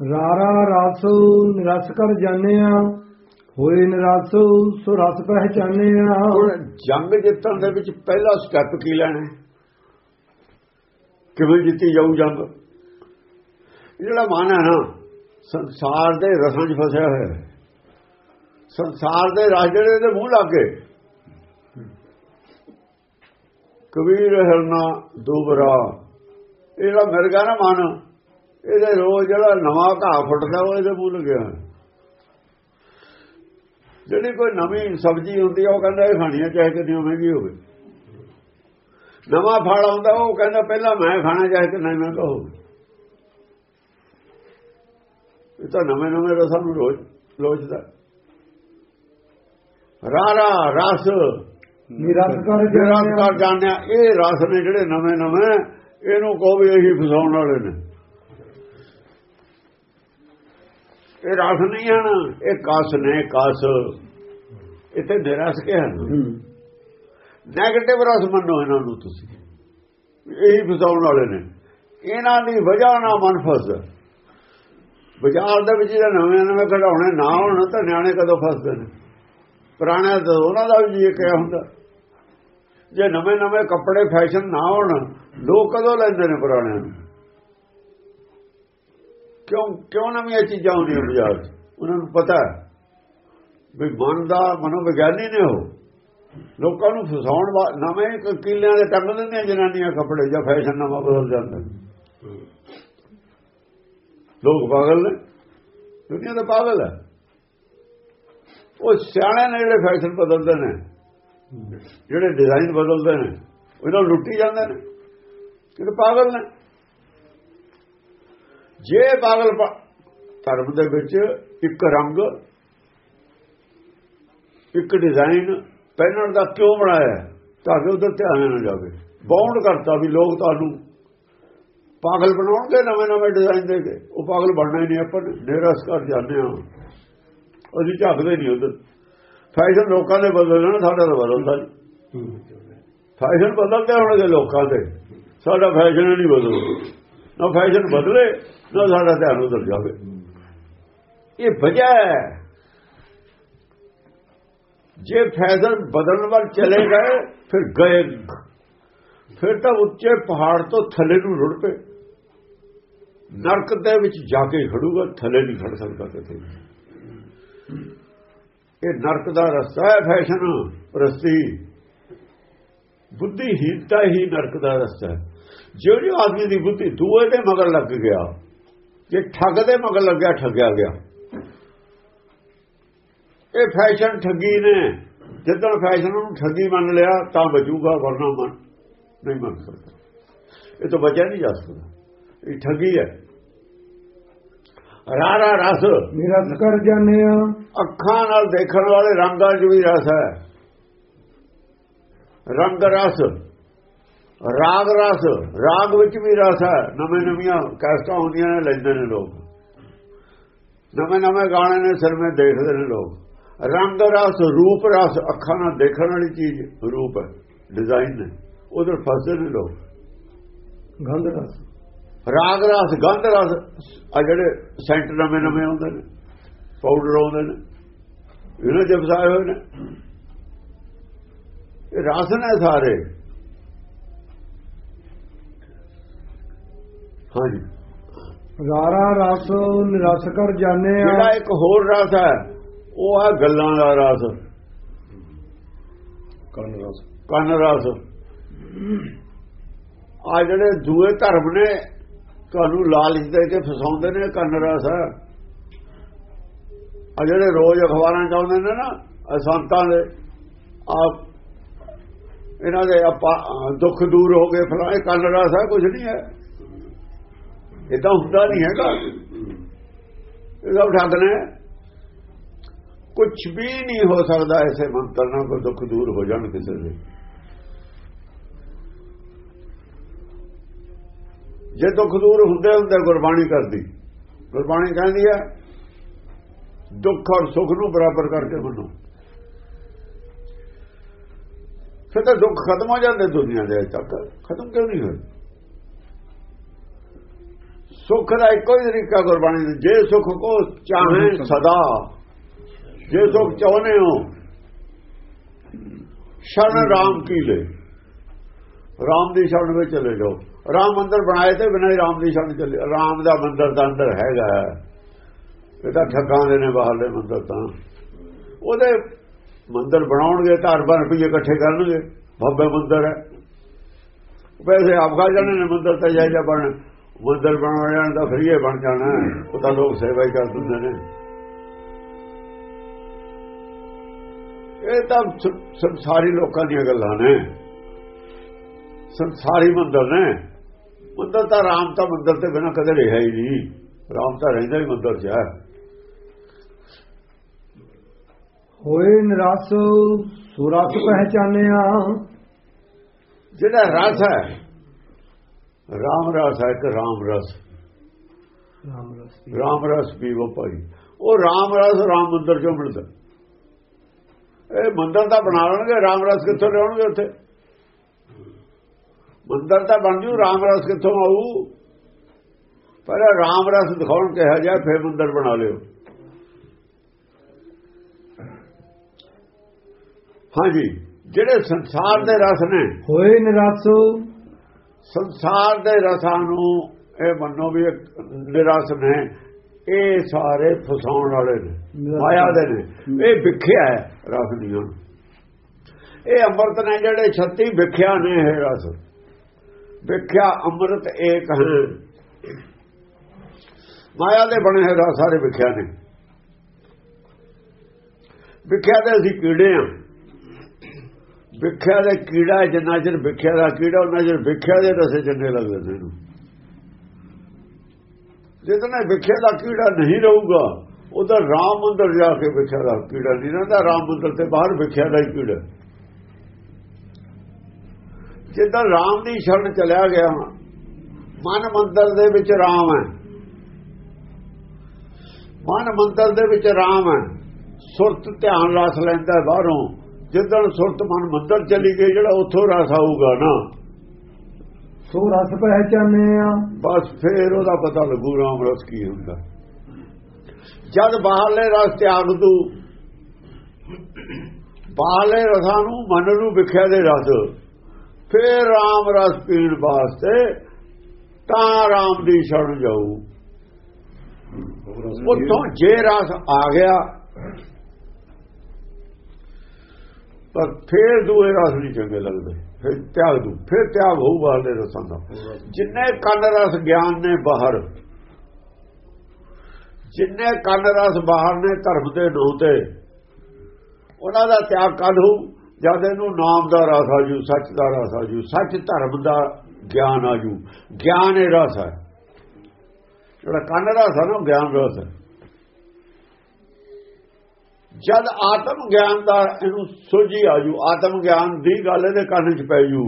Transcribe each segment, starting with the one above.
ਰਾਰਾ ਰਸ ਨਿਰਸ ਕਰ ਜਾਣਿਆ ਹੋਏ ਨਿਰਸ ਸੋ ਰਸ ਪਹਿਚਾਨਿਆ। ਹੁਣ ਜੰਗ ਜਿੱਤਣ ਦੇ ਵਿੱਚ ਪਹਿਲਾ ਸਟੈਪ ਕੀ ਲੈਣਾ ਕਿਵੇਂ ਜਿੱਤੀ ਜਾਊ ਜੰਗ? ਜਿਹੜਾ ਮਨ ਹੈ ਨਾ, ਸੰਸਾਰ ਦੇ ਰਸਾਂ 'ਚ ਫਸਿਆ ਹੋਇਆ ਹੈ। ਸੰਸਾਰ ਦੇ ਰਾਜੜੇ ਦੇ ਮੂੰਹ ਲੱਗੇ ਕਬੀਰ ਹਰਨਾ ਦੂਬਰਾ। ਇਹ ਜਿਹੜਾ ਮਿਰਗਾ ਨਾ ਮਨ ਇਹਦੇ ਰੋਜ਼ ਜਿਹੜਾ ਨਵਾਂ ਘਾਹ ਫੁੱਟਦਾ ਉਹ ਇਹਦੇ ਮੂੰਹ ਲੱਗਿਆ ਹੋਇਆ। ਜਿਹੜੀ ਕੋਈ ਨਵੀਂ ਸਬਜ਼ੀ ਹੁੰਦੀ ਆ ਉਹ ਕਹਿੰਦਾ ਇਹ ਖਾਣੀ ਆ ਚਾਹੇ ਕਿੰਨੀ ਮਹਿੰਗੀ ਹੋਵੇ। ਨਵਾਂ ਫਲ ਆਉਂਦਾ ਉਹ ਕਹਿੰਦਾ ਪਹਿਲਾਂ ਮੈਂ ਖਾਣਾ ਚਾਹੇ ਕਿ ਨਹੀਂ ਮਹਿੰਗਾ ਹੋਵੇ। ਇਹ ਤਾਂ ਨਵੇਂ ਨਵੇਂ ਰਸਾਂ ਨੂੰ ਰੋਜ਼ ਲੋਚਦਾ। ਰਾਰਾ ਰਸ। ਨਿਰਸ ਕਰ ਜਿਹੜਾ ਜਾਣਿਆ ਕਰ ਜਾਣਿਆ ਇਹ ਰਸ ਨੇ ਜਿਹੜੇ ਨਵੇਂ ਨਵੇਂ ਇਹਨੂੰ ਕਹੋ ਵੀ ਇਹੀ ਫਸਾਉਣ ਵਾਲੇ ਨੇ। ਇਹ ਰਸ ਨਹੀਂ ਹਨ ਇਹ ਕਸ ਨੇ ਕਸ। ਇੱਥੇ ਨਿਰਸ ਕੇ ਹਨ ਨੈਗੇਟਿਵ ਰਸ ਮੰਨੋ ਇਹਨਾਂ ਨੂੰ ਤੁਸੀਂ। ਇਹੀ ਫਸਾਉਣ ਵਾਲੇ ਨੇ। ਇਹਨਾਂ ਦੀ ਵਜ੍ਹਾ ਨਾਲ ਮਨ ਫਸਦਾ ਬਾਜ਼ਾਰ ਦੇ ਵਿੱਚ ਜਿਹੜੇ ਨਵੇਂ ਨਵੇਂ ਖਿਡੌਣੇ ਨਾ ਹੋਣ ਤਾਂ ਨਿਆਣੇ ਕਦੋਂ ਫਸਦੇ ਨੇ? ਪੁਰਾਣੇ ਤਾਂ ਉਹਨਾਂ ਦਾ ਵੀ ਜੀ ਕਿਹਾ ਹੁੰਦਾ। ਜੇ ਨਵੇਂ ਨਵੇਂ ਕੱਪੜੇ ਫੈਸ਼ਨ ਨਾ ਹੋਣ ਲੋਕ ਕਦੋਂ ਲੈਂਦੇ ਨੇ ਪੁਰਾਣਿਆਂ ਨੂੰ? ਕਿਉਂ ਕਿਉਂ ਨਵੀਆਂ ਚੀਜ਼ਾਂ ਆਉਂਦੀਆਂ ਬਾਜ਼ਾਰ 'ਚ? ਉਹਨਾਂ ਨੂੰ ਪਤਾ ਵੀ ਮਨ ਦਾ ਮਨੋਵਿਗਿਆਨੀ ਨੇ ਉਹ। ਲੋਕਾਂ ਨੂੰ ਫਸਾਉਣ ਵਾ, ਨਵੇਂ ਕਿਲਿਆਂ ਕਿੱਲਿਆਂ ਦੇ ਟੰਗ ਦਿੰਦੀਆਂ ਜਨਾਨੀਆਂ ਕੱਪੜੇ ਜਾਂ ਫੈਸ਼ਨ ਨਵਾਂ ਬਦਲ ਜਾਂਦਾ ਲੋਕ ਪਾਗਲ ਨੇ। ਦੁਨੀਆ ਦਾ ਪਾਗਲ ਹੈ। ਉਹ ਸਿਆਣੇ ਨੇ ਜਿਹੜੇ ਫੈਸ਼ਨ ਬਦਲਦੇ ਨੇ, ਜਿਹੜੇ ਡਿਜ਼ਾਈਨ ਬਦਲਦੇ ਨੇ ਉਹਨਾਂ ਨੂੰ ਲੁੱਟੀ ਜਾਂਦੇ ਨੇ। ਜਿਹੜੇ ਪਾਗਲ ਨੇ। ਜੇ ਪਾਗਲ ਧਰਮ ਦੇ ਵਿੱਚ ਇੱਕ ਰੰਗ ਇੱਕ ਡਿਜ਼ਾਈਨ ਪਹਿਨਣ ਦਾ ਕਿਉਂ ਬਣਾਇਆ? ਤਾਂ ਕਿ ਉਧਰ ਧਿਆਨ ਨਾ ਜਾਵੇ। ਬਾਉਂਡ ਕਰਤਾ ਵੀ ਲੋਕ ਤੁਹਾਨੂੰ ਪਾਗਲ ਬਣਾਉਣਗੇ ਨਵੇਂ ਨਵੇਂ ਡਿਜ਼ਾਈਨ ਦੇ ਕੇ। ਉਹ ਪਾਗਲ ਬਣਨਾ ਹੀ ਨਹੀਂ ਆਪਾਂ ਨਿਰਸ ਕਰ ਜਾਂਦੇ ਹਾਂ। ਅਸੀਂ ਝਾਕਦੇ ਨਹੀਂ ਉਧਰ। ਫੈਸ਼ਨ ਲੋਕਾਂ ਦੇ ਬਦਲਣਾ ਸਾਡਾ ਤਾਂ ਬਦਲਦਾ ਨਹੀਂ। ਫੈਸ਼ਨ ਬਦਲਦੇ ਹੋਣਗੇ ਲੋਕਾਂ ਦੇ। ਸਾਡਾ ਫੈਸ਼ਨ ਨਹੀਂ ਬਦਲਦਾ ਨਾ ਫੈਸ਼ਨ ਬਦਲੇ, ਨਾ ਸਾਡਾ ਧਿਆਨ ਉਧਰ ਜਾਵੇ। ਇਹ ਵਜ੍ਹਾ ਹੈ, ਜੇ ਫੈਸ਼ਨ ਬਦਲਣ ਵੱਲ ਚਲੇ ਗਏ, ਫਿਰ ਗਏ ਫਿਰ ਤਾਂ ਉੱਚੇ ਪਹਾੜ ਤੋਂ ਥੱਲੇ ਨੂੰ ਰੁੜ ਪਏ। ਨਰਕ ਦੇ ਵਿੱਚ ਜਾ ਕੇ ਖੜੂਗਾ, ਥੱਲੇ ਨਹੀਂ ਖੜ ਸਕਦਾ ਕਿਤੇ ਇਹ ਨਰਕ ਦਾ ਰਸਤਾ ਹੈ ਫੈਸ਼ਨ ਪ੍ਰਸਤੀ ਬੁੱਧੀਹੀਨਤਾ ਹੀ ਨਰਕ ਦਾ ਰਸਤਾ ਹੈ। ਜਿਹੜੀ ਆਦਮੀ ਦੀ ਬੁੱਧੀ ਦੂਏ ਦੇ ਮਗਰ ਲੱਗ ਗਿਆ ਜੇ ਠੱਗ ਦੇ ਮਗਰ ਲੱਗਿਆ ਠੱਗਿਆ ਗਿਆ। ਇਹ ਫੈਸ਼ਨ ਠੱਗੀ ਨੇ। ਜਦੋਂ ਫੈਸ਼ਨ ਨੂੰ ਠੱਗੀ ਮੰਨ ਲਿਆ ਤਾਂ ਬਚੂਗਾ ਵਰਨਾ ਮਨ ਨਹੀਂ ਮੰਨ ਸਕਦਾ। ਇਹ ਤਾਂ ਬਚਿਆ ਨਹੀਂ ਜਾ ਸਕਦਾ। ਇਹ ਠੱਗੀ ਹੈ। ਰਾਰਾ ਰਸ। ਨਿਰਸ ਕਰ ਜਾਣਿਆ ਅੱਖਾਂ ਨਾਲ ਦੇਖਣ ਵਾਲੇ ਰੰਗਾਂ 'ਚ ਵੀ ਰਸ ਹੈ। ਰੰਗ ਰਸ। ਰਾਗ ਰਸ ਰਾਗ ਵਿੱਚ ਵੀ ਰਸ ਹੈ। ਨਵੇਂ ਨਵੀਆਂ ਕੈਸਟਾਂ ਹੁੰਦੀਆਂ ਨੇ ਲੈਂਦੇ ਨੇ ਲੋਕ। ਨਵੇਂ ਨਵੇਂ ਗਾਣੇ ਨੇ ਸਿਰ ਵਿੱਚ ਦੇਖਦੇ ਨੇ ਲੋਕ। ਰੰਗ ਰਸ ਰੂਪ ਰਸ ਅੱਖਾਂ ਨਾਲ ਦੇਖਣ ਵਾਲੀ ਚੀਜ਼ ਰੂਪ ਹੈ ਡਿਜ਼ਾਈਨ ਨੇ ਉਧਰ ਫਸਦੇ ਨੇ ਲੋਕ। ਗੰਧ ਰਸ। ਰਾਗ ਰਸ ਗੰਧ ਰਸ ਆ ਜਿਹੜੇ ਸੈਂਟ ਨਵੇਂ ਨਵੇਂ ਆਉਂਦੇ ਨੇ ਪਾਊਡਰ ਆਉਂਦੇ ਨੇ ਇਹਨਾਂ ਚ ਫਸਾਏ ਹੋਏ ਨੇ। ਇਹ ਰਸ ਨੇ ਸਾਰੇ। ਹਾਂਜੀ। ਰਾਰਾ ਰਸ ਨਿਰਸ ਕਰ ਜਾਣਿਆ ਜਿਹੜਾ ਇੱਕ ਹੋਰ ਰਸ ਹੈ ਉਹ ਹੈ ਗੱਲਾਂ ਦਾ ਰਸ। ਕੰਨ ਰਸ। ਕੰਨ ਰਸ। ਆ ਜਿਹੜੇ ਦੂਏ ਧਰਮ ਨੇ ਤੁਹਾਨੂੰ ਲਾਲਚ ਦੇ ਕੇ ਫਸਾਉਂਦੇ ਨੇ ਕੰਨ ਰਸ। ਹੈ ਆ ਜਿਹੜੇ ਰੋਜ਼ ਅਖਬਾਰਾਂ ਚ ਆਉਂਦੇ ਨੇ ਨਾ ਸੰਤਾਂ ਦੇ ਆ ਇਹਨਾਂ ਦੇ ਆਪਾਂ ਦੁੱਖ ਦੂਰ ਹੋ ਗਏ ਫਲਾਣੇ ਕੰਨ ਰਸ ਹੈ ਕੁਝ ਨਹੀਂ ਹੈ। ਇਹ ਤਾਂ ਹੁੰਦਾ ਨਹੀਂ ਹੈਗਾ। ਇਹਦਾ ਠੱਗ ਨੇ। ਕੁਝ ਵੀ ਨਹੀਂ ਹੋ ਸਕਦਾ ਐਸੇ ਮੰਤਰ ਨਾਲ, ਕੋਈ ਦੁੱਖ ਦੂਰ ਹੋ ਜਾਣ ਕਿਸੇ ਦੇ। ਜੇ ਦੁੱਖ ਦੂਰ ਹੁੰਦੇ ਹੁੰਦੇ ਗੁਰਬਾਣੀ ਕਰਦੀ। ਗੁਰਬਾਣੀ ਕਹਿੰਦੀ ਹੈ, ਦੁੱਖ ਔਰ ਸੁੱਖ ਨੂੰ ਬਰਾਬਰ ਕਰਕੇ ਮੰਨੋ। ਫਿਰ ਤਾਂ ਦੁੱਖ ਖਤਮ ਹੋ ਜਾਂਦੇ ਦੁਨੀਆ ਦੇ ਅਜੇ ਤੱਕ। ਖਤਮ ਕਿਉਂ ਨਹੀਂ ਹੋਏ? ਸੁਖ ਦਾ ਇੱਕੋ ਹੀ ਤਰੀਕਾ ਗੁਰਬਾਣੀ ਦਾ ਜੇ ਸੁਖ ਕੋ ਚਾਹੇ ਸਦਾ ਜੇ ਸੁਖ ਚਾਹਨੇ ਹੋ ਸ਼ਰਨ ਰਾਮ ਕੀ ਲੈ? ਰਾਮ ਦੀ ਸ਼ਰਨ ਵਿੱਚ ਚਲੇ ਜਾਓ। ਰਾਮ ਮੰਦਰ ਬਣਾਏ ਤੇ ਬਿਨਾਂ ਹੀ ਰਾਮ ਦੀ ਸ਼ਰਨ ਚੱਲੇ। ਰਾਮ ਦਾ ਮੰਦਰ ਤਾਂ ਅੰਦਰ ਹੈਗਾ ਇਹਦਾ ਠੱਗਾਂ ਦੇ ਨੇ ਬਾਹਰਲੇ ਮੰਦਰ ਤਾਂ। ਉਹਦੇ ਮੰਦਰ ਬਣਾਉਣਗੇ ਧਾਰ ਬਣ ਰੁਪਏ ਇਕੱਠੇ ਕਰਨਗੇ ਭੱਬੇ ਮੰਦਰ ਹੈ। ਵੈਸੇ ਆਪ ਖਾ ਜਾਣੇ ਨੇ ਮੰਦਰ ਤਾਂ ਜਾਇਜਾ ਬਣ। ਮੰਦਰ ਬਣਾਉਣ ਜਾਣ ਦਾ ਫਰੀਏ ਬਣ ਜਾਣਾ। ਉਹ ਤਾਂ ਲੋਕ ਸੇਵਾ ਹੀ ਕਰ ਦਿੰਦੇ ਨੇ। ਇਹ ਤਾਂ ਸੰਸਾਰੀ ਲੋਕਾਂ ਦੀਆਂ ਗੱਲਾਂ ਨੇ। ਸੰਸਾਰੀ ਮੰਦਰ ਨੇ। ਮੰਦਰ ਤਾਂ ਰਾਮ ਤਾਂ ਮੰਦਰ ਤੇ ਬਿਨਾ ਕਦੇ ਰਿਹਾ ਹੀ ਨਹੀਂ। ਰਾਮ ਤਾਂ ਰਹਿੰਦਾ ਹੀ ਮੰਦਰ 'ਚ ਹੈ। ਹੋਏ ਨਿਰਾਸ ਸੁਰਸ ਪਹਿਚਾਨਿਆ। ਜਿਹੜਾ ਰਸ ਹੈ ਰਾਮ ਰਸ ਹੈ ਕਿ ਰਾਮ ਰਸ ਰਾਮ ਰਸ। ਰਾਮ ਰਸ ਪੀਵੋ ਭਾਈ। ਉਹ ਰਾਮ ਰਸ ਰਾਮ ਮੰਦਰ ਚੋਂ ਮਿਲਦਾ। ਇਹ ਮੰਦਰ ਤਾਂ ਬਣਾ ਲੈਣਗੇ ਰਾਮ ਰਸ ਕਿੱਥੋਂ ਲਿਆਉਣਗੇ ਉੱਥੇ? ਮੰਦਰ ਤਾਂ ਬਣ ਜੂ ਰਾਮ ਰਸ ਕਿੱਥੋਂ ਆਊ? ਪਰ ਰਾਮ ਰਸ ਦਿਖਾਉਣ ਕਿਹਾ ਜਾ ਫੇਰ ਮੰਦਰ ਬਣਾ ਲਿਓ। ਹਾਂਜੀ ਜਿਹੜੇ ਸੰਸਾਰ ਦੇ ਰਸ ਨੇ ਹੋਏ ਨਿਰਾਸ ਸੰਸਾਰ ਦੇ ਰਸਾਂ ਨੂੰ ਇਹ ਮੰਨੋ ਵੀ ਇੱਕ ਨਿਰਸ ਨੇ ਇਹ ਸਾਰੇ ਫਸਾਉਣ ਵਾਲੇ ਨੇ ਮਾਇਆ ਦੇ ਨੇ। ਇਹ ਵਿਖਿਆ ਹੈ ਰਸ ਦੀਆਂ। ਇਹ ਅੰਮ੍ਰਿਤ ਨੇ ਜਿਹੜੇ 36 ਵਿਖਿਆ ਨੇ ਇਹ ਰਸ। ਵਿਖਿਆ ਅੰਮ੍ਰਿਤ ਏਕ ਹੈ ਮਾਇਆ ਦੇ ਬਣੇ ਹੋਏ ਰਸ ਸਾਰੇ ਵਿਖਿਆ ਨੇ। ਵਿਖਿਆ ਦੇ ਅਸੀਂ ਕੀੜੇ ਆ ਵਿਖਿਆ ਦੇ ਕੀੜਾ ਜਿੰਨਾ ਚਿਰ ਵਿਖਿਆ ਦਾ ਕੀੜਾ, ਉਹਨਾਂ ਚਿਰ ਵਿਖਿਆ ਦੇ ਰਸੇ ਚੰਗੇ ਲੱਗਦੇ ਨੇ ਇਹਨੂੰ। ਜਿਤਨਾ ਵਿਖਿਆ ਦਾ ਕੀੜਾ ਨਹੀਂ ਰਹੂਗਾ ਉਹਦਾ ਰਾਮ ਮੰਦਰ ਜਾ ਕੇ ਵਿਖਿਆ ਦਾ ਕੀੜਾ ਨਹੀਂ ਰਹਿੰਦਾ। ਰਾਮ ਮੰਦਰ ਤੇ ਬਾਹਰ ਵਿਖਿਆ ਦਾ ਹੀ ਕੀੜਾ। ਜਿੱਦਾਂ ਰਾਮ ਦੀ ਸ਼ਰਨ ਚਲਿਆ ਗਿਆ, ਮਨ ਮੰਦਰ ਦੇ ਵਿੱਚ ਰਾਮ ਹੈ। ਮਨ ਮੰਦਰ ਦੇ ਵਿੱਚ ਰਾਮ ਹੈ। ਸੁਰਤ ਧਿਆਨ ਰਸ ਲੈਂਦਾ ਬਾਹਰੋਂ। ਜਿੱਦਣ ਸੁਰਤ ਮਨ ਮੰਦਰ ਚਲੀ ਗਈ ਜਿਹੜਾ ਉੱਥੋਂ ਰਸ ਆਊਗਾ ਨਾ। ਸੋ ਰਸ ਪਹਿਚਾਨਿਆ ਬਸ ਫੇਰ ਉਹਦਾ ਪਤਾ ਲੱਗੂ ਰਾਮ ਰਸ ਕੀ ਹੁੰਦਾ। ਜਦ ਬਾਹਰਲੇ ਰਸ ਤਿਆਗ ਦੂ ਬਾਹਰਲੇ ਰਸਾਂ ਨੂੰ ਮਨ ਨੂੰ ਵਿਖਿਆ ਦੇ ਰਸ ਫੇਰ ਰਾਮ ਰਸ ਪੀਣ ਵਾਸਤੇ ਤਾਂ ਰਾਮ ਦੀ ਸ਼ਰਨ ਜਾਊ। ਉੱਥੋਂ ਜੇ ਰਸ ਆ ਗਿਆ ਪਰ ਫੇਰ ਦੂਏ ਰਸ ਨਹੀਂ ਚੰਗੇ ਲੱਗਦੇ। ਫਿਰ ਤਿਆਗ ਦੂ। ਫਿਰ ਤਿਆਗ ਹੋਊ ਬਾਹਰਲੇ ਰਸਾਂ ਦਾ। ਜਿੰਨੇ ਕੰਨ ਰਸ ਗਿਆਨ ਨੇ ਬਾਹਰ, ਜਿੰਨੇ ਕੰਨ ਰਸ ਬਾਹਰ ਨੇ ਧਰਮ ਦੇ ਨਾਂ ਤੇ, ਉਹਨਾਂ ਦਾ ਤਿਆਗ ਕਦ ਹੋਊ। ਜਦ ਇਹਨੂੰ ਨਾਮ ਦਾ ਰਸ ਆਜੂ ਸੱਚ ਦਾ ਰਸ ਆਜੂ ਸੱਚ ਧਰਮ ਦਾ ਗਿਆਨ ਆਜੂ ਗਿਆਨ ਇਹ ਰਸ ਹੈ। ਜਿਹੜਾ ਕੰਨ ਰਸ ਹੈ ਨਾ, ਉਹ ਗਿਆਨ ਰਸ ਹੈ। ਜਦ ਆਤਮ ਗਿਆਨ ਦਾ ਇਹਨੂੰ ਸੋਝੀ ਆਜੂ, ਆਤਮ ਗਿਆਨ ਦੀ ਗੱਲ ਇਹਦੇ ਕੰਨ 'ਚ ਪੈ ਜੂ।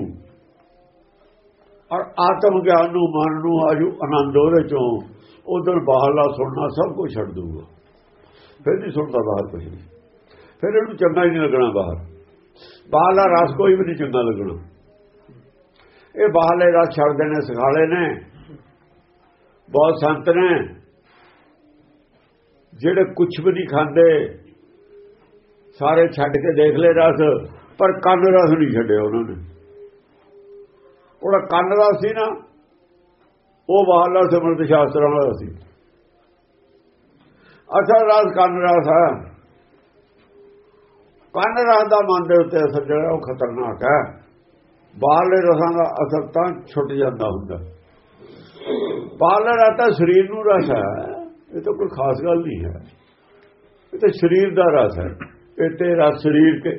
ਔਰ ਆਤਮ ਗਿਆਨ ਨੂੰ ਮਨ ਨੂੰ ਆਜੂ, ਆਨੰਦ ਉਹਦੇ ਚੋਂ। ਉਧਰ ਬਾਹਰਲਾ ਸੁਣਨਾ ਸਭ ਕੁਝ ਛੱਡ ਦੂਗਾ ਫਿਰ ਨਹੀਂ ਸੁਣਦਾ ਬਾਹਰ ਕੁਝ ਨਹੀਂ ਫਿਰ ਇਹਨੂੰ ਚੰਗਾ ਹੀ ਨਹੀਂ ਲੱਗਣਾ ਬਾਹਰ। ਬਾਹਰਲਾ ਰਸ ਕੋਈ ਵੀ ਨਹੀਂ ਚੰਗਾ ਲੱਗਣਾ। ਇਹ ਬਾਹਰਲੇ ਰਸ ਛੱਡਦੇ ਨੇ ਸਿਖਾਲੇ ਨੇ। ਬਹੁਤ ਸੰਤ ਨੇ। ਜਿਹੜੇ ਕੁਝ ਵੀ ਨਹੀਂ ਖਾਂਦੇ ਸਾਰੇ ਛੱਡ ਕੇ ਦੇਖ ਲੈ ਰਸ, ਪਰ ਕੰਨ ਰਸ ਨਹੀਂ ਛੱਡਿਆ ਉਹਨਾਂ ਨੇ। ਉਹਦਾ ਕੰਨ ਰਸ ਸੀ ਨਾ, ਉਹ ਬਾਹਰਲਾ ਸਿਮਰਤ ਸ਼ਾਸਤਰਾਂ ਵਾਲਾ ਸੀ। ਅਸਲ ਰਸ, ਕੰਨ ਰਸ ਹੈ। ਕੰਨ ਰਸ ਦਾ ਮਨ ਦੇ ਉੱਤੇ ਅਸਰ ਜਿਹੜਾ, ਉਹ ਖਤਰਨਾਕ ਹੈ। ਬਾਹਰਲੇ ਰਸਾਂ ਦਾ ਅਸਰ ਤਾਂ ਛੁੱਟ ਜਾਂਦਾ ਹੁੰਦਾ। ਬਾਹਰਲਾ ਰਸ ਤਾਂ ਸਰੀਰ ਨੂੰ ਰਸ ਹੈ। ਇਹ ਤਾਂ ਕੋਈ ਖਾਸ ਗੱਲ ਨਹੀਂ ਹੈ। ਇਹ ਤਾਂ ਸਰੀਰ ਦਾ ਰਸ ਹੈ। ਇਹ ਤੇਰਾ ਸਰੀਰ ਕੇ।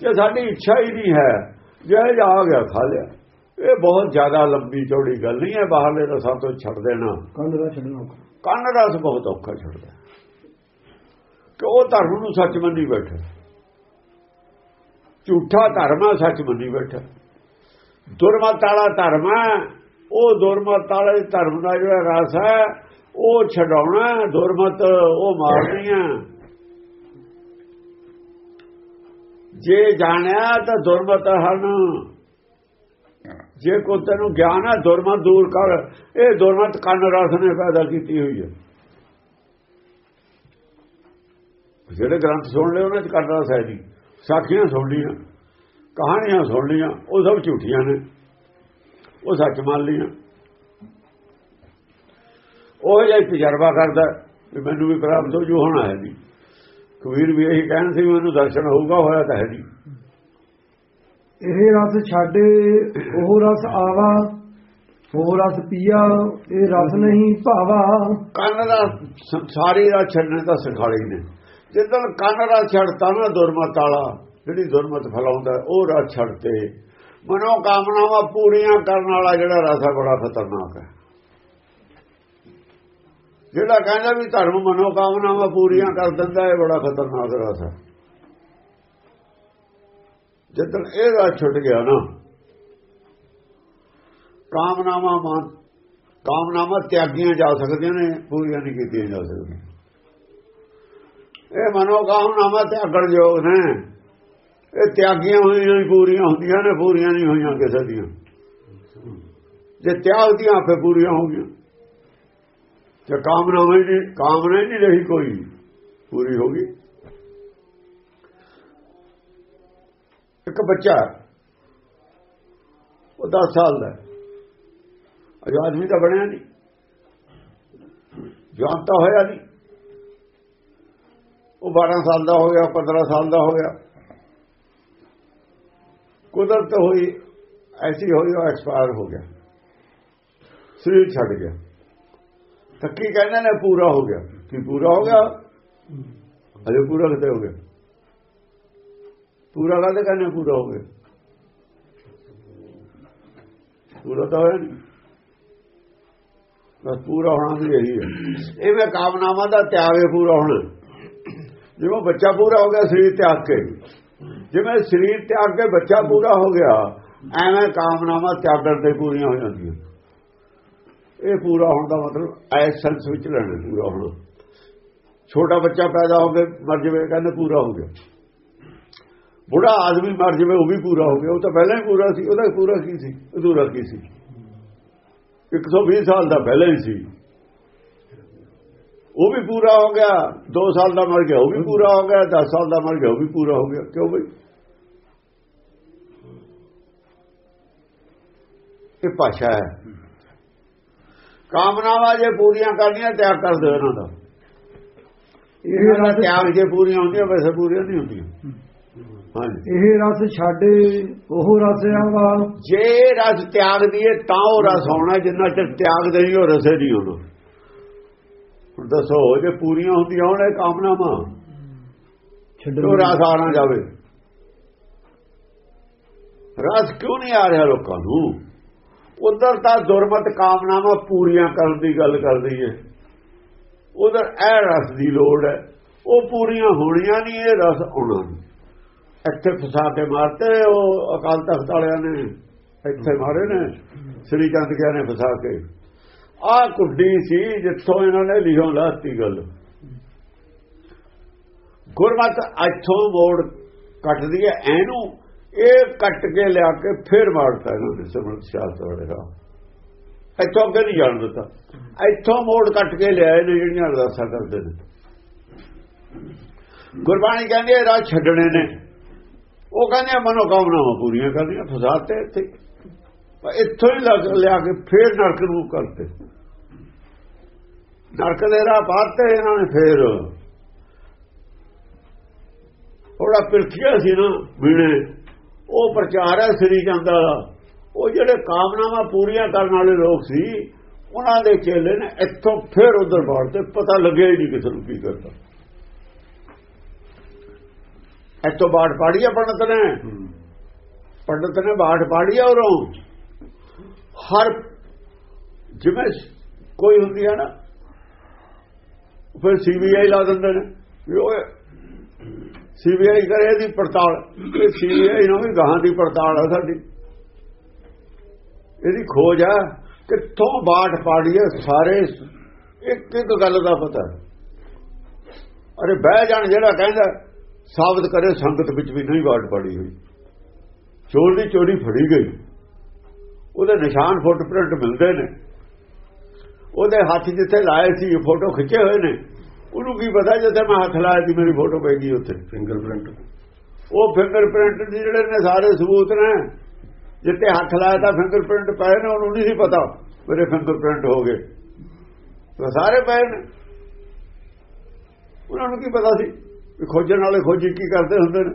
ਜੇ ਸਾਡੀ ਇੱਛਾ ਹੀ ਨਹੀਂ ਹੈ ਜੇ ਜਾ ਗਿਆ ਖਾ ਲਿਆ ਇਹ ਬਹੁਤ ਜ਼ਿਆਦਾ ਲੰਬੀ ਚੌੜੀ ਗੱਲ ਨਹੀਂ ਹੈ ਬਾਹਰਲੇ ਰਸਾਂ ਤੋਂ ਛੱਡ ਦੇਣਾ। ਕੰਨ ਦਾ ਛੱਡਣਾ। ਕੰਨ ਰਸ ਬਹੁਤ ਔਖਾ ਛੱਡਦਾ ਕਿ ਉਹ ਧਰਮ ਨੂੰ ਸੱਚ ਮੰਨੀ ਬੈਠਾ। ਝੂਠਾ ਧਰਮ ਹੈ ਸੱਚ ਮੰਨੀ ਬੈਠਾ। ਦੁਰਮਤ ਵਾਲਾ ਧਰਮ ਹੈ ਉਹ ਦੁਰਮਤ ਵਾਲੇ ਧਰਮ ਦਾ ਜਿਹੜਾ ਰਸ ਹੈ ਉਹ ਛਡਾਉਣਾ ਦੁਰਮਤ ਉਹ ਮਾਰਨੀ ਹੈ। ਜੇ ਜਾਣਿਆ ਤਾਂ ਦੁਰਮਤ ਹਨ। ਜੇ ਕੋ ਤੈਨੂੰ ਗਿਆਨ ਹੈ, ਦੁਰਮਤ ਦੂਰ ਕਰ। ਇਹ ਦੁਰਮਤ ਕੰਨ ਰਸ ਨੇ ਪੈਦਾ ਕੀਤੀ ਹੋਈ ਹੈ। ਜਿਹੜੇ ਗ੍ਰੰਥ ਸੁਣ ਲਏ, ਉਹਨਾਂ ਚ ਕੰਨ ਰਸ ਹੈ ਜੀ। ਸਾਖੀਆਂ ਸੁਣ ਲੀਆਂ ਕਹਾਣੀਆਂ ਸੁਣ ਲੀਆਂ ਉਹ ਸਭ ਝੂਠੀਆਂ ਨੇ। ਉਹ ਸੱਚ ਮੰਨ ਲੀਆਂ ਉਹ ਜਿਹਾ ਤਜਰਬਾ ਕਰਦਾ ਵੀ ਮੈਨੂੰ ਵੀ ਪ੍ਰਾਪਤ ਹੋ ਜੋ, ਹੋਣਾ ਹੈ ਜੀ ਕਬੀਰ ਵੀ ਇਹੀ ਕਹਿਣ ਸੀ ਮੈਨੂੰ ਦਰਸ਼ਨ ਹੋਊਗਾ ਹੋਇਆ ਤਾਂ ਹੈ ਜੀ ਇਹ ਰਸ ਛਾਡੇ ਉਹ ਰਸ ਆਵਾ ਉਹ ਰਸ ਪੀਆ ਇਹ ਰਸ ਨਹੀਂ ਭਾਵਾ। ਕੰਨ ਦਾ ਸਾਰੀ ਦਾ ਛੱਡਣੇ ਤਾਂ ਸਿਖਾਲੀ ਨੇ। ਜਦੋਂ ਕੰਨ ਦਾ ਛੱਡਤਾ ਨਾ ਦੁਰਮਤ ਵਾਲਾ ਜਿਹੜੀ ਦੁਰਮਤ ਫਲਾਉਂਦਾ ਉਹ ਰਸ ਛੱਡਤੇ। ਮਨੋ ਕਾਮਨਾਵਾਂ ਪੂਰੀਆਂ ਕਰਨ ਵਾਲਾ ਜਿਹੜਾ ਰਸ ਹੈ ਬੜਾ ਖਤਰਨਾਕ ਹੈ। ਜਿਹੜਾ ਕਹਿੰਦਾ ਵੀ ਧਰਮ ਮਨੋ ਕਾਮਨਾਵਾਂ ਪੂਰੀਆਂ ਕਰ ਦਿੰਦਾ ਹੈ ਬੜਾ ਖਤਰਨਾਕ ਰਸ ਹੈ। ਜਦੋਂ ਇਹ ਰਸ ਛੁੱਟ ਗਿਆ ਨਾ, ਕਾਮਨਾਵਾਂ ਮਨ ਕਾਮਨਾਵਾਂ ਤਿਆਗੀਆਂ ਜਾ ਸਕਦੀਆਂ ਨੇ, ਪੂਰੀਆਂ ਨਹੀਂ ਕੀਤੀਆਂ ਜਾ ਸਕਦੀਆਂ। ਇਹ ਮਨੋ ਕਾਮਨਾਵਾਂ ਤਿਆਗਣ ਯੋਗ ਨੇ। ਇਹ ਤਿਆਗੀਆਂ ਹੋਈਆਂ ਹੀ ਪੂਰੀਆਂ ਹੁੰਦੀਆਂ ਨੇ, ਪੂਰੀਆਂ ਨਹੀਂ ਹੋਈਆਂ ਕਿਸੇ ਦੀਆਂ। ਜੇ ਤਿਆਗ ਦੀਆਂ ਆਪੇ ਪੂਰੀਆਂ ਹੋ ਗਈਆਂ। ਤੇ ਕਾਮਨਾ ਹੀ ਨਹੀਂ, ਕਾਮਨਾ ਨਹੀਂ ਰਹੀ ਕੋਈ। ਪੂਰੀ ਹੋ ਗਈ। ਇੱਕ ਬੱਚਾ ਉਹ 10 ਸਾਲ ਦਾ ਅਜੇ ਆਦਮੀ ਤਾਂ ਬਣਿਆ ਨਹੀਂ। ਜਾਣਤਾ ਹੋਇਆ ਨਹੀਂ। ਉਹ 12 ਸਾਲ ਦਾ ਹੋ ਗਿਆ 15 ਸਾਲ ਦਾ ਹੋ ਗਿਆ। ਕੁਦਰਤ ਹੋਈ, ਐਸੀ ਹੋਈ, ਉਹ ਐਕਸਪਾਇਰ ਹੋ ਗਿਆ। ਸਰੀਰ ਛੱਡ ਗਿਆ। ਤਾਂ ਕੀ ਕਹਿੰਦੇ ਨੇ, ਪੂਰਾ ਹੋ ਗਿਆ। ਕੀ ਪੂਰਾ ਹੋ ਗਿਆ? ਅਜੇ ਪੂਰਾ ਕਿਤੇ ਹੋ ਗਿਆ? ਪੂਰਾ ਕਾਹਦੇ ਕਹਿੰਦੇ ਪੂਰਾ ਹੋ ਗਿਆ? ਪੂਰਾ ਤਾਂ ਹੋਇਆ ਨਹੀਂ। ਬਸ ਪੂਰਾ ਹੋਣਾ ਵੀ ਇਹੀ ਹੈ। ਇਹ ਮੈਂ ਕਾਮਨਾਵਾਂ ਦਾ ਤਿਆਗ ਹੈ ਪੂਰਾ ਹੋਣਾ। ਜਿਵੇਂ ਬੱਚਾ ਪੂਰਾ ਹੋ ਗਿਆ, ਸਰੀਰ ਤਿਆਗ ਕੇ। ਜਿਵੇਂ ਸਰੀਰ ਤਿਆਗ ਕੇ ਬੱਚਾ ਪੂਰਾ ਹੋ ਗਿਆ, ਐਵੇਂ ਕਾਮਨਾਵਾਂ ਤਿਆਗਣ ਤੇ ਪੂਰੀਆਂ ਹੋ ਜਾਂਦੀਆਂ। ਇਹ ਪੂਰਾ ਹੋਣ ਦਾ ਮਤਲਬ ਐਸੈਂਸ ਵਿੱਚ ਲੈਣਾ ਪੂਰਾ ਹੋਣਾ। ਛੋਟਾ ਬੱਚਾ ਪੈਦਾ ਹੋ ਕੇ ਮਰ ਜਾਵੇ, ਕਹਿੰਦੇ ਪੂਰਾ ਹੋ ਗਿਆ। ਬੁੜਾ ਆਦਮੀ ਮਰ ਜਾਵੇ, ਉਹ ਵੀ ਪੂਰਾ ਹੋ ਗਿਆ। ਉਹ ਤਾਂ ਪਹਿਲਾਂ ਹੀ ਪੂਰਾ ਸੀ, ਉਹਦਾ ਪੂਰਾ ਕੀ ਸੀ? ਅਧੂਰਾ ਕੀ ਸੀ? 120 ਸਾਲ ਦਾ ਪਹਿਲਾਂ ਹੀ ਸੀ। ਉਹ ਵੀ ਪੂਰਾ ਹੋ ਗਿਆ 2 ਸਾਲ ਦਾ ਮਰ ਗਿਆ, ਉਹ ਵੀ ਪੂਰਾ ਹੋ ਗਿਆ 10 ਸਾਲ ਦਾ ਮਰ ਗਿਆ, ਉਹ ਵੀ ਪੂਰਾ ਹੋ ਗਿਆ। ਕਿਉਂ ਬਈ? ਇਹ ਭਾਸ਼ਾ ਹੈ। ਕਾਮਨਾਵਾਂ ਜੇ ਪੂਰੀਆਂ ਕਰਨੀਆਂ ਤਿਆਗ ਕਰ ਦਿਓ ਇਹਨਾਂ ਦਾ। ਇਹ ਰਸ ਤਿਆਗ ਜੇ ਪੂਰੀਆਂ ਹੁੰਦੀਆਂ ਵੈਸੇ ਪੂਰੀਆਂ ਨਹੀਂ ਹੁੰਦੀਆਂ। ਹਾਂਜੀ। ਇਹ ਰਸ ਛਾਡੇ ਉਹ ਰਸ ਆਵਾ ਜੇ ਰਸ ਤਿਆਗ ਦੀਏ ਤਾਂ ਉਹ ਰਸ ਹੋਣਾ ਜਿੰਨਾ ਚਿਰ ਤਿਆਗ ਦੇਈ ਉਹ ਰਸੇ ਨਹੀਂ ਹੋਣਾ। ਹੁਣ ਦੱਸੋ ਜੇ ਪੂਰੀਆਂ ਹੁੰਦੀਆਂ ਹੋਣ ਇਹ ਕਾਮਨਾਵਾਂ? ਛੱਡੋ। ਉਹ ਰਸ ਆਣਾ ਜਾਵੇ? ਰਸ ਕਿਉਂ ਨਹੀਂ ਆ ਰਿਹਾ ਲੋਕਾਂ ਨੂੰ? ਉਧਰ ਤਾਂ ਦੁਰਮਤ ਕਾਮਨਾਵਾਂ ਪੂਰੀਆਂ ਕਰਨ ਦੀ ਗੱਲ ਕਰਦੀ ਹੈ ਉਧਰ ਇਹ ਰਸ ਦੀ ਲੋੜ ਹੈ। ਉਹ ਪੂਰੀਆਂ ਹੋਣੀਆਂ ਨਹੀਂ, ਇਹ ਰਸ ਆਉਣਾ ਇੱਥੇ ਫਸਾ ਕੇ ਮਾਰਤੇ, ਉਹ ਅਕਾਲ ਤਖਤ ਵਾਲਿਆਂ ਨੇ, ਇੱਥੇ ਮਾਰੇ ਨੇ, ਸ੍ਰੀ ਚੰਦ ਗਿਆ ਨੇ ਫਸਾ ਕੇ। ਆਹ ਕੁੱਡੀ ਸੀ ਜਿੱਥੋਂ ਇਹਨਾਂ ਨੇ ਲਿਖੋ ਲਾਤੀ ਗੱਲ। ਗੁਰਮਤ ਇੱਥੋਂ ਮੋੜ ਕੱਟਦੀ ਹੈ, ਇਹਨੂੰ ਇਹ ਕੱਟ ਕੇ ਲਿਆ ਕੇ ਫੇਰ ਮਾਰਤਾ ਇਹਨਾਂ ਨੇ ਸਮਰਥ ਸ਼ਾਸਤਰ ਵਾਲੇ ਦਾ। ਇੱਥੋਂ ਅੱਗੇ ਨਹੀਂ ਜਾਣ ਦਿੱਤਾ। ਇੱਥੋਂ ਮੋੜ ਕੱਟ ਕੇ ਲਿਆਏ ਨੇ ਜਿਹੜੀਆਂ ਅਰਦਾਸਾਂ ਕਰਦੇ ਨੇ। ਗੁਰਬਾਣੀ ਕਹਿੰਦੀ ਹੈ ਰਾਹ ਛੱਡਣੇ ਨੇ। ਉਹ ਕਹਿੰਦੇ ਮਨੋ ਕਾਮਨਾਵਾਂ ਪੂਰੀਆਂ ਕਰਨੀਆਂ ਫਸਾਤੇ ਇੱਥੇ। ਇੱਥੋਂ ਹੀ ਲਿਆ ਕੇ ਫੇਰ ਨਰਕ ਨੂੰ ਕਰਤੇ। ਨਰਕ ਦੇ ਰਾਹ ਪਾਤੇ ਇਹਨਾਂ ਨੇ ਫੇਰ। ਥੋੜਾ ਪਿਰਖਿਆ ਸੀ ਨਾ, ਵੀਣੇ। ਉਹ ਪ੍ਰਚਾਰ ਹੈ ਸ੍ਰੀ ਚੰਦਾ ਦਾ। ਉਹ ਜਿਹੜੇ ਕਾਮਨਾਵਾਂ ਪੂਰੀਆਂ ਕਰਨ ਵਾਲੇ ਲੋਕ ਸੀ ਉਹਨਾਂ ਦੇ ਚੇਲੇ ਨੇ ਇੱਥੋਂ ਫੇਰ ਉਧਰ ਬਾੜਤੇ ਪਤਾ ਲੱਗਿਆ ਹੀ ਨਹੀਂ ਕਿਸੇ ਨੂੰ ਕੀ ਕਰਦਾ। ਇੱਥੋਂ ਬਾੜ ਪਾੜੀ ਆ ਪੰਡਤ ਨੇ। ਪੰਡਤ ਨੇ ਬਾੜ ਪਾੜੀ ਆ ਉਰੋਂ। ਹਰ ਜਿਵੇਂ ਕੋਈ ਹੁੰਦੀ ਹੈ ਨਾ ਫਿਰ ਸੀਬੀਆਈ ਲਾ ਦਿੰਦੇ ਨੇ ਵੀ ਉਹ ਸੀਬੀਆਈ ਕਰੇ ਦੀ ਪੜਤਾਲ, ਇਹ ਸੀਬੀਆਈ ਨੂੰ ਵੀ ਗਾਹਾਂ ਦੀ ਪੜਤਾਲ ਆ ਸਾਡੀ। ਇਹਦੀ ਖੋਜ ਆ, ਕਿੱਥੋਂ ਬਾੜ ਪਾੜੀ ਹੈ ਸਾਰੇ, ਇੱਕ ਇੱਕ ਗੱਲ ਦਾ ਪਤਾ। ਅਰੇ ਬਹਿ ਜਾਣ ਜਿਹੜਾ ਕਹਿੰਦਾ, ਸਾਬਤ ਕਰੇ ਸੰਗਤ ਵਿੱਚ ਵੀ ਨਹੀਂ ਬਾੜ ਪਾੜੀ ਹੋਈ। ਚੋਰ ਦੀ ਚੋਰੀ ਫੜੀ ਗਈ। ਉਹਦੇ ਨਿਸ਼ਾਨ ਫੁੱਟਪ੍ਰਿੰਟ ਮਿਲਦੇ ਨੇ। ਉਹਦੇ ਹੱਥ ਜਿੱਥੇ ਲਾਏ ਸੀ ਫੋਟੋ ਖਿੱਚੇ ਹੋਏ ਨੇ। ਉਹਨੂੰ ਕੀ ਪਤਾ ਜਿੱਥੇ ਮੈਂ ਹੱਥ ਲਾਇਆ ਸੀ, ਮੇਰੀ ਫੋਟੋ ਪੈ ਗਈ ਉੱਥੇ ਫਿੰਗਰਪ੍ਰਿੰਟ ਉਹ ਫਿੰਗਰਪ੍ਰਿੰਟ ਦੇ ਜਿਹੜੇ ਨੇ ਸਾਰੇ ਸਬੂਤ ਨੇ, ਜਿੱਥੇ ਹੱਥ ਲਾਇਆ ਤਾਂ ਫਿੰਗਰਪ੍ਰਿੰਟ ਪਏ ਨੇ, ਉਹਨੂੰ ਨਹੀਂ ਸੀ ਪਤਾ ਮੇਰੇ ਫਿੰਗਰਪ੍ਰਿੰਟ ਹੋ ਗਏ। ਤਾਂ ਸਾਰੇ ਪਏ ਨੇ। ਉਹਨਾਂ ਨੂੰ ਕੀ ਪਤਾ ਸੀ ਵੀ ਖੋਜਣ ਵਾਲੇ ਖੋਜੀ ਕੀ ਕਰਦੇ ਹੁੰਦੇ ਨੇ?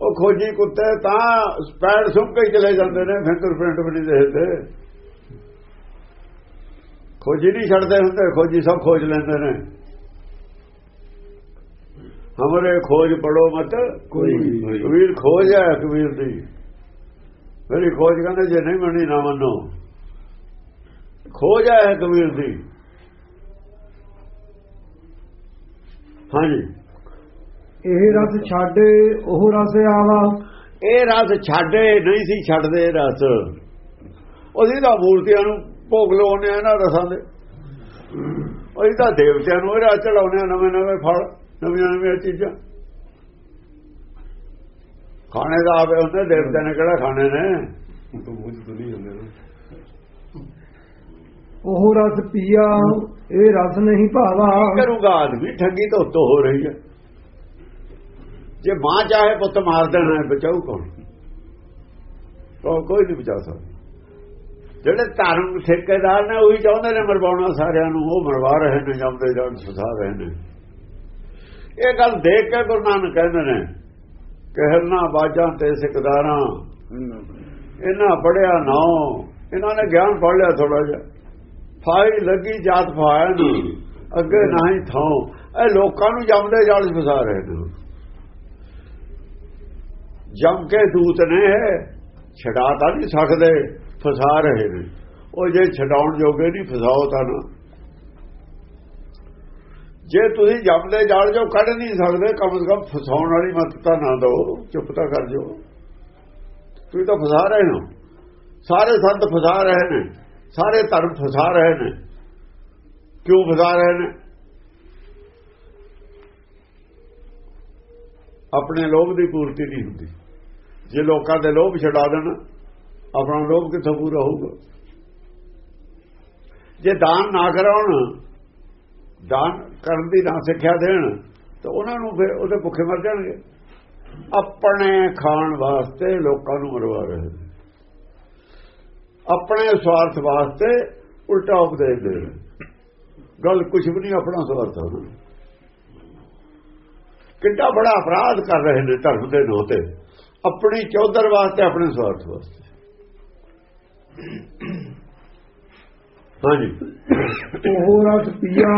ਉਹ ਖੋਜੀ ਕੁੱਤੇ ਤਾਂ ਸਪੈਡ ਸੁੱਕ ਕੇ ਹੀ ਚਲੇ ਜਾਂਦੇ ਨੇ ਫਿੰਗਰਪ੍ਰਿੰਟ ਵੀ ਨਹੀਂ ਦੇਖਦੇ। ਖੋਜੀ ਨਹੀਂ ਛੱਡਦੇ ਹੁੰਦੇ ਖੋਜੀ ਸਭ ਖੋਜ ਲੈਂਦੇ ਨੇ। ਹਮਰੇ ਖੋਜ ਪੜੋ ਮਤ ਕੋਈ ਕਬੀਰ ਖੋਜ ਹੈ ਕਬੀਰ ਦੀ। ਮੇਰੀ ਖੋਜ ਕਹਿੰਦੇ ਜੇ ਨਹੀਂ ਮੰਨੀ ਨਾ ਮੰਨੋ। ਖੋਜ ਹੈ ਕਬੀਰ ਦੀ। ਹਾਂਜੀ। ਇਹ ਰਸ ਛੱਡ ਉਹ ਰਸ ਆਵਾ। ਇਹ ਰਸ ਛੱਡੇ ਨਹੀਂ ਸੀ ਛੱਡਦੇ ਰਸ। ਉਹਦੀ ਤਾਂ ਮੂਰਤੀਆਂ ਨੂੰ ਭੋਗ ਲਾਉਣੇ ਆ ਨਾ ਰਸਾਂ ਦੇ। ਉਹਦੀ ਤਾਂ ਦੇਵਤਿਆਂ ਨੂੰ ਇਹ ਰਸ ਚੜਾਉਣੇ ਆ ਨਵੇਂ ਨਵੇਂ ਫਲ ਨਵੀਆਂ ਨਵੀਆਂ ਚੀਜ਼ਾਂ। ਖਾਣੇ ਦਾ ਆਵੇ ਉਹਨੇ ਦੇਵਤਿਆਂ ਨੇ ਕਿਹੜਾ ਖਾਣੇ ਨੇ? ਹੁੰਦੇ ਉਹ ਰਸ ਪੀਆ ਇਹ ਰਸ ਨਹੀਂ ਭਾਵਾ। ਕਰੂਗਾ ਆਦਮੀ ਠੱਗੀ ਤਾਂ ਉੱਤੋਂ ਹੋ ਰਹੀ ਹੈ। ਜੇ ਮਾਂ ਚਾਹੇ ਪੁੱਤ ਮਾਰ ਦੇਣਾ ਹੈ, ਬਚਾਊ ਕੌਣ? ਉਹ ਕੋਈ ਨਹੀਂ ਬਚਾ ਸਕਦਾ। ਜਿਹੜੇ ਧਰਮ ਠੇਕੇਦਾਰ ਨੇ ਉਹੀ ਚਾਹੁੰਦੇ ਨੇ ਮਰਵਾਉਣਾ ਸਾਰਿਆਂ ਨੂੰ, ਉਹ ਮਰਵਾ ਰਹੇ ਨੇ, ਜੰਮਦੇ ਜਾਣ ਸੁਧਾ ਰਹੇ ਨੇ। ਇਹ ਗੱਲ ਦੇਖ ਕੇ ਗੁਰੂ ਨਾਨਕ ਕਹਿੰਦੇ ਨੇ ਕਹਿਰਨਾ ਬਾਜਾਂ ਤੇ ਸਿਕਦਾਰਾਂ, ਇਹਨਾਂ ਪੜਿਆ ਨਾ ਇਹਨਾਂ ਨੇ ਗਿਆਨ ਪੜ ਲਿਆ ਥੋੜਾ ਜਿਹਾ। ਫਾਈ ਲੱਗੀ, ਜਾਤ ਫਾਇਆ ਨੂੰ, ਅੱਗੇ ਨਾ ਹੀ ਥਾਂ ਇਹ ਲੋਕਾਂ ਨੂੰ ਜੰਮਦੇ ਜਾਲ 'ਚ ਫਸਾ ਰਹੇ ਨੇ। ਜੰਮ ਕੇ ਦੂਤ ਨੇ ਛਡਾ ਤਾਂ ਨਹੀਂ ਸਕਦੇ। ਫਸਾ ਰਹੇ ਨੇ। ਉਹ ਜੇ ਛਡਾਉਣ ਜੋਗੇ ਨਹੀਂ, ਫਸਾਓ ਤਾਂ ਨਾ। ਜੇ ਤੁਸੀਂ ਜੰਮਦੇ ਜਾਲ ਜੋ ਕੱਢ ਨਹੀਂ ਸਕਦੇ, ਕਮ ਸੇ ਕਮ ਫਸਾਉਣ ਵਾਲੀ ਮਤ ਤਾਂ ਨਾ ਦਿਓ, ਚੁੱਪ ਤਾਂ ਕਰ ਜਾਓ। ਤੁਸੀਂ ਤਾਂ ਫਸਾ ਰਹੇ ਹੋ। ਸਾਰੇ ਸੰਤ ਫਸਾ ਰਹੇ ਨੇ। ਸਾਰੇ ਧਰਮ ਫਸਾ ਰਹੇ ਨੇ। ਕਿਉਂ ਫਸਾ ਰਹੇ ਨੇ? ਆਪਣੇ ਲੋਭ ਦੀ ਪੂਰਤੀ ਨਹੀਂ ਹੁੰਦੀ। ਜੇ ਲੋਕਾਂ ਦੇ ਲੋਭ ਛਡਾ ਦੇਣ ਆਪਣਾ ਲੋਭ ਕਿੱਥੋਂ ਪੂਰਾ ਹੋਊਗਾ? ਜੇ ਦਾਨ ਨਾ ਕਰਾਉਣ, ਦਾਨ ਕਰਨ ਦੀ ਨਾ ਸਿੱਖਿਆ ਦੇਣ, ਤਾਂ ਉਹਨਾਂ ਨੂੰ ਫਿਰ ਉਹਦੇ ਭੁੱਖੇ ਮਰ ਜਾਣਗੇ। ਆਪਣੇ ਖਾਣ ਵਾਸਤੇ ਲੋਕਾਂ ਨੂੰ ਮਰਵਾ ਰਹੇ ਨੇ। ਆਪਣੇ ਸਵਾਰਥ ਵਾਸਤੇ ਉਲਟਾ ਉਪਦੇਸ਼ ਦੇ ਰਹੇ ਗੱਲ ਕੁਝ ਵੀ ਨਹੀਂ, ਆਪਣਾ ਸਵਾਰਥ ਹੋਣਾ। ਕਿੰਨਾ ਬੜਾ ਅਪਰਾਧ ਕਰ ਰਹੇ ਨੇ ਧਰਮ ਦੇ ਨਾਂ ਤੇ। ਆਪਣੀ ਚੌਧਰ ਵਾਸਤੇ, ਆਪਣੇ ਸਵਾਰਥ ਵਾਸਤੇ। ਹਾਂਜੀ। ਉਹ ਰਸ ਪੀਆ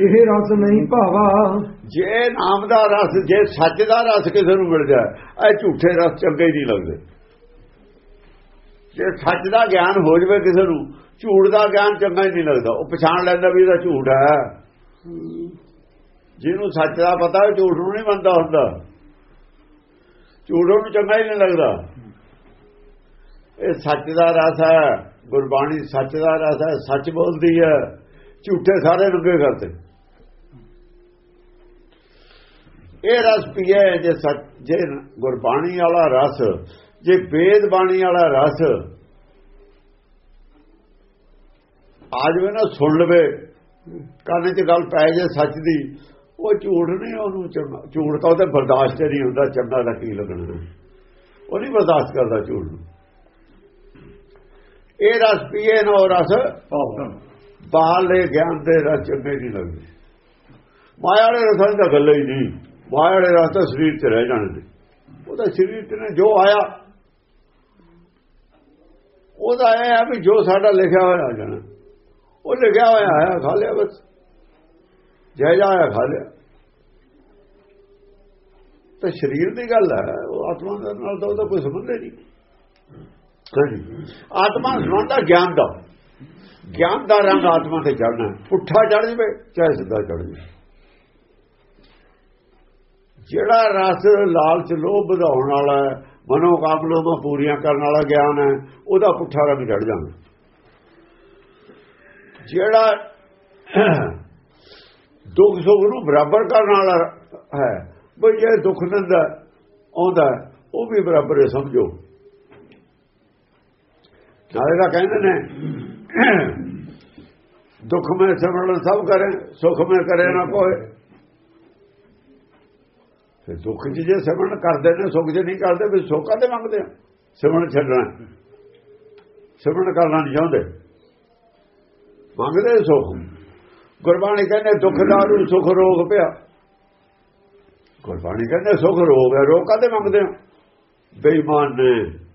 ਇਹ ਰਸ ਨਹੀਂ ਭਾਵਾ। ਜੇ ਨਾਮ ਦਾ ਰਸ ਜੇ ਸੱਚ ਦਾ ਰਸ ਕਿਸੇ ਨੂੰ ਮਿਲ ਜਾਏ ਇਹ ਝੂਠੇ ਰਸ ਚੰਗੇ ਨਹੀਂ ਲੱਗਦੇ। ਜੇ ਸੱਚ ਦਾ ਗਿਆਨ ਹੋ ਜਵੇ ਕਿਸੇ ਨੂੰ ਝੂਠ ਦਾ ਗਿਆਨ ਚੰਗਾ ਨਹੀਂ ਲੱਗਦਾ। ਉਹ ਪਛਾਣ ਲੈਂਦਾ ਵੀ ਇਹਦਾ ਝੂਠ ਹੈ। ਜਿਹਨੂੰ ਸੱਚ ਦਾ ਪਤਾ ਝੂਠ ਨੂੰ ਨਹੀਂ ਮੰਨਦਾ ਹੁੰਦਾ। ਝੂਠ ਨੂੰ ਚੰਗਾ ਹੀ ਨਹੀਂ ਲੱਗਦਾ। ਇਹ ਸੱਚ ਦਾ ਰਸ ਹੈ, ਗੁਰਬਾਣੀ ਸੱਚ ਦਾ ਰਸ ਹੈ, ਸੱਚ ਬੋਲਦੀ ਹੈ, ਝੂਠੇ ਸਾਰੇ ਰੁਕੇ ਕਰਦੇ ਇਹ ਰਸ ਪੀਏ ਜੇ ਸੱਚ, ਜੇ ਗੁਰਬਾਣੀ ਵਾਲਾ ਰਸ, ਜੇ ਵੇਦ ਬਾਣੀ ਵਾਲਾ ਰਸ, ਆਜ ਵੀ ਨਾ ਸੁਣ ਲਵੇ, ਕੰਨ 'ਚ ਗੱਲ ਪੈ ਜੇ ਸੱਚ ਦੀ, ਉਹ ਝੂਠ ਨਹੀਂ ਉਹਨੂੰ ਝੂਠ ਤਾਂ ਉਹਦੇ ਬਰਦਾਸ਼ਤ ਨਹੀਂ ਹੁੰਦਾ, ਚੰਗਾ ਦਾ ਕੀ ਲੱਗਣਾ। ਉਹ ਨਹੀਂ ਬਰਦਾਸ਼ਤ ਕਰਦਾ ਝੂਠ ਨੂੰ। ਇਹ ਰਸ ਪੀਏ ਨਾ ਰਸ। ਬਾਹਰਲੇ ਗਿਆਨ ਦੇ ਰਸ ਚੰਗੇ ਨਹੀਂ ਲੱਗਦੇ। ਮਾਇਆ ਵਾਲੇ ਰਸਾਂ ਦੀ ਗੱਲ ਹੀ ਨਹੀਂ। ਮਾਇਆ ਵਾਲੇ ਰਸ ਤਾਂ ਸਰੀਰ 'ਚ ਰਹਿ ਜਾਣੇ ਨੇ ਉਹ ਤਾਂ ਸਰੀਰ 'ਚ ਨੇ ਜੋ ਆਇਆ। ਉਹਦਾ ਇਹ ਹੈ ਵੀ ਜੋ ਸਾਡਾ ਲਿਖਿਆ ਹੋਇਆ ਆ ਜਾਣਾ। ਉਹ ਲਿਖਿਆ ਹੋਇਆ ਆਇਆ ਖਾ ਲਿਆ ਬਸ। ਜੈ ਜਾਇਆ ਖਾ ਲਿਆ। ਤਾਂ ਸਰੀਰ ਦੀ ਗੱਲ ਹੈ ਉਹ ਆਤਮਾ ਦੇ ਨਾਲ ਤਾਂ ਉਹਦਾ ਕੋਈ ਸੰਬੰਧ ਨਹੀਂ। ਆਤਮਾ ਸੰਬੰਧ ਗਿਆਨ ਦਾ ਗਿਆਨ ਦਾ ਰੰਗ ਆਤਮਾ ਤੇ ਚੜਨਾ ਪੁੱਠਾ ਚੜ ਜਵੇ, ਚਾਹੇ ਸਿੱਧਾ ਚੜ ਜਵੇ। ਜਿਹੜਾ ਰਸ ਲਾਲਚ ਲੋਭ ਵਧਾਉਣ ਵਾਲਾ ਹੈ ਮਨੋ ਕਾਮਨਾਵਾਂ ਪੂਰੀਆਂ ਕਰਨ ਵਾਲਾ ਗਿਆਨ ਹੈ, ਉਹਦਾ ਪੁੱਠਾ ਰੰਗ ਚੜ ਜਾਂਦਾ ਜਿਹੜਾ ਦੁੱਖ ਸੁੱਖ ਨੂੰ ਬਰਾਬਰ ਕਰਨ ਵਾਲਾ ਹੈ, ਬਈ ਜੇ ਦੁੱਖ ਨੰਦਾ ਆਉਂਦਾ ਉਹ ਵੀ ਬਰਾਬਰ ਹੈ, ਸਮਝੋ। ਨਾਲੇ ਤਾਂ ਕਹਿੰਦੇ ਨੇ, ਦੁੱਖ ਮੈਂ ਸਿਮਰਨ ਸਭ ਕਰੇ, ਸੁਖ ਮੈਂ ਕਰੇ ਨਾ ਕੋਏ। ਤੇ ਦੁੱਖ 'ਚ ਜੇ ਸਿਮਰਨ ਕਰਦੇ ਨੇ, ਸੁਖ 'ਚ ਨਹੀਂ ਕਰਦੇ ਵੀ ਸੋਕਾ ਤੇ ਮੰਗਦੇ ਆ। ਸਿਮਰਨ ਛੱਡਣਾ। ਸਿਮਰਨ ਕਰਨਾ ਨਹੀਂ ਚਾਹੁੰਦੇ। ਮੰਗਦੇ ਸੁਖ। ਗੁਰਬਾਣੀ ਕਹਿੰਦੇ, ਦੁੱਖ ਦਾਰੂ, ਸੁਖ ਰੋਗ ਪਿਆ। ਗੁਰਬਾਣੀ ਕਹਿੰਦੇ, ਸੁਖ ਰੋਗ ਹੈ, ਰੋਗ ਕਾਦੇ ਮੰਗਦੇ ਆ? ਬੇਈਮਾਨ ਨੇ।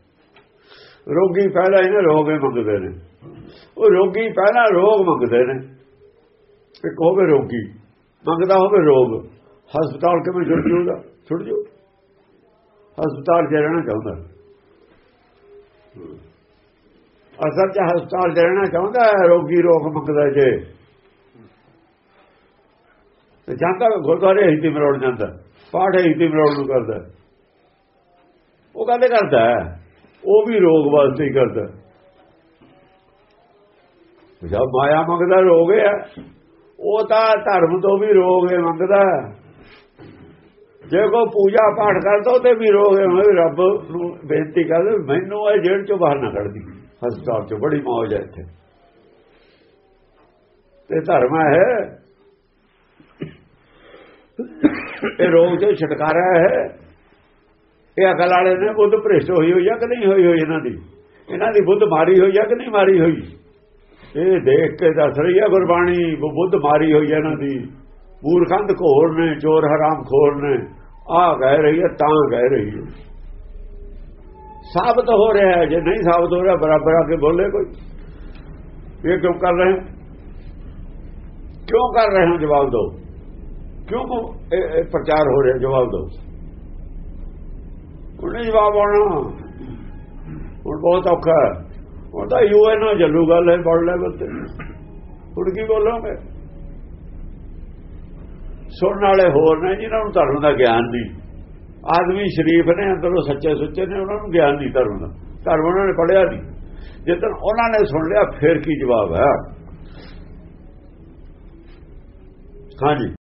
ਰੋਗੀ ਪਹਿਲਾਂ ਇਹਨੇ ਰੋਗ ਹੀ ਮੰਗਦੇ ਨੇ। ਉਹ ਰੋਗੀ ਪਹਿਲਾਂ ਰੋਗ ਮੰਗਦੇ ਨੇ। ਇੱਕ ਹੋਵੇ ਰੋਗੀ ਮੰਗਦਾ ਹੋਵੇ ਰੋਗ ਹਸਪਤਾਲ ਕਿਵੇਂ ਛੁੱਟ ਜੂਗਾ ਛੁੱਟ ਜੂ ਹਸਪਤਾਲ 'ਚ ਰਹਿਣਾ ਚਾਹੁੰਦਾ। ਅਸਲ 'ਚ ਹਸਪਤਾਲ 'ਚ ਰਹਿਣਾ ਚਾਹੁੰਦਾ ਹੈ, ਰੋਗੀ ਰੋਗ ਮੰਗਦਾ ਜੇ। ਤੇ ਜਾਂਦਾ ਗੁਰਦੁਆਰੇ ਹਿੱਤੀ ਮਰੋੜ ਜਾਂਦਾ ਪਾਠ ਹਿੱਤੀ ਮਰੋੜ ਨੂੰ ਕਰਦਾ। ਉਹ ਕਹਿੰਦੇ ਕਰਦਾ ਹੈ, ਉਹ ਵੀ ਰੋਗ ਵਾਸਤੇ ਹੀ ਕਰਦਾ। ਜਦ ਮਾਇਆ ਮੰਗਦਾ ਰੋਗ ਹੈ, ਉਹ ਤਾਂ ਧਰਮ ਤੋਂ ਵੀ ਰੋਗ ਹੈ ਮੰਗਦਾ। ਜੇ ਕੋ ਪੂਜਾ ਪਾਠ ਕਰਦਾ, ਉਹ ਤੇ ਵੀ ਰੋਗ ਹੈ। ਮੈਂ ਰੱਬ ਨੂੰ ਬੇਨਤੀ ਕਰਦਾ, ਮੈਨੂੰ ਇਹ ਜੇਲ੍ਹ ਚੋਂ ਬਾਹਰ ਨਾ ਕੱਢਦੀ ਹਸਪਤਾਲ ਚੋਂ ਬੜੀ ਮੌਜ ਹੈ ਇੱਥੇ। ਤੇ ਧਰਮ ਹੈ। ਇਹ ਰੋਗ ਤੋਂ ਛੁਟਕਾਰਾ ਹੈ। ਇਹ ਅਕਲ ਵਾਲੇ ਨੇ ਬੁੱਧ ਭ੍ਰਿਸ਼ਟ ਹੋਈ ਹੋਈ ਆ ਕਿ ਨਹੀਂ ਹੋਈ ਹੋਈ ਇਹਨਾਂ ਦੀ? ਇਹਨਾਂ ਦੀ ਬੁੱਧ ਮਾਰੀ ਹੋਈ ਆ ਕਿ ਨਹੀਂ ਮਾਰੀ ਹੋਈ? ਇਹ ਦੇਖ ਕੇ ਦੱਸ ਰਹੀ ਹੈ ਗੁਰਬਾਣੀ ਉਹ ਬੁੱਧ ਮਾਰੀ ਹੋਈ ਹੈ ਇਹਨਾਂ ਦੀ। ਮੂਰਖੰਦ ਘੋਰ ਨੇ, ਚੋਰ ਹਰਾਮ ਖੋਰ ਨੇ। ਆ ਕਹਿ ਰਹੀ ਹੈ ਤਾਂ ਕਹਿ ਰਹੀ ਹੈ ਸਾਬਤ ਹੋ ਰਿਹਾ ਹੈ। ਜੇ ਨਹੀਂ ਸਾਬਤ ਹੋ ਰਿਹਾ, ਬਰਾਬਰ ਆ ਕੇ ਬੋਲੇ ਕੋਈ। ਇਹ ਕਿਉਂ ਕਰ ਰਹੇ ਕਿਉਂ ਕਰ ਰਹੇ ਹੋ? ਜਵਾਬ ਦਿਓ। ਕਿਉਂ ਪ੍ਰਚਾਰ ਹੋ ਰਿਹਾ? ਜਵਾਬ ਦਿਓ। ਉਹਨੇ ਜਵਾਬ ਆਉਣਾ। ਹੁਣ ਬਹੁਤ ਔਖਾ ਹੈ। ਹੁਣ ਤਾਂ ਯੂਐਨ ਨਾਲ ਚੱਲੂ ਗੱਲ ਹੈ ਬੜ ਲੈਵਲ ਤੇ ਹੁਣ ਕੀ ਬੋਲੋਗੇ? ਸੁਣਨ ਵਾਲੇ ਹੋਰ ਨੇ ਜਿਨ੍ਹਾਂ ਨੂੰ ਧਰਮ ਦਾ ਗਿਆਨ ਨਹੀਂ। ਆਦਮੀ ਸ਼ਰੀਫ ਨੇ, ਅੰਦਰੋਂ ਸੱਚੇ ਸੁੱਚੇ ਨੇ, ਉਹਨਾਂ ਨੂੰ ਗਿਆਨ ਨਹੀਂ ਧਰਮ ਦਾ। ਧਰਮ ਉਹਨਾਂ ਨੇ ਪੜਿਆ ਨਹੀਂ। ਜਦੋਂ ਉਹਨਾਂ ਨੇ ਸੁਣ ਲਿਆ, ਫਿਰ ਕੀ ਜਵਾਬ ਹੈ? ਹਾਂਜੀ।